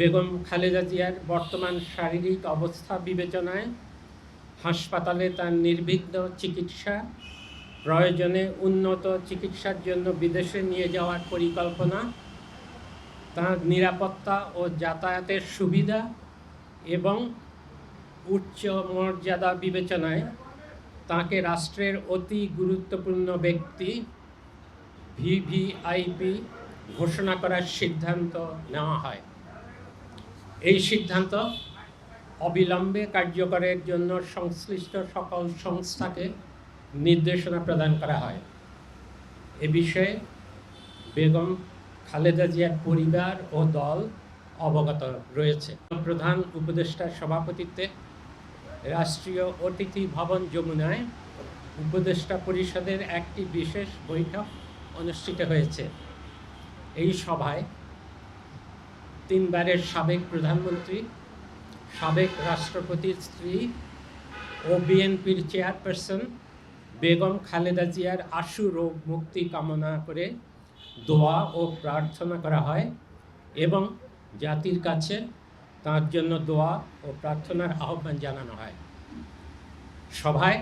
বেগম খালেদা জিয়ার বর্তমান শারীরিক অবস্থা বিবেচনায় হাসপাতালে তার নির্বিঘ্ন চিকিৎসা, প্রয়োজনে উন্নত চিকিৎসার জন্য বিদেশে নিয়ে যাওয়ার পরিকল্পনা, তার নিরাপত্তা ও যাতায়াতের সুবিধা এবং উচ্চ মর্যাদা বিবেচনায় তাকে রাষ্ট্রের অতি গুরুত্বপূর্ণ ব্যক্তি ভিভিআইপি ঘোষণা করার সিদ্ধান্ত নেওয়া হয়। এই সিদ্ধান্ত অবিলম্বে কার্যকরের জন্য সংশ্লিষ্ট সকল সংস্থাকে নির্দেশনা প্রদান করা হয়। এ বিষয়ে বেগম খালেদা জিয়ার পরিবার ও দল অবগত রয়েছে। প্রধান উপদেষ্টার সভাপতিত্বে রাষ্ট্রীয় অতিথি ভবন যমুনায় উপদেষ্টা পরিষদের একটি বিশেষ বৈঠক অনুষ্ঠিত হয়েছে। এই সভায় তিনবারের সাবেক প্রধানমন্ত্রী, সাবেক রাষ্ট্রপতির স্ত্রী ও বিএনপির চেয়ারপারসন বেগম খালেদা জিয়ার আশু রোগ মুক্তি কামনা করে দোয়া ও প্রার্থনা করা হয় এবং জাতির কাছে তার জন্য দোয়া ও প্রার্থনার আহ্বান জানানো হয়। সভায়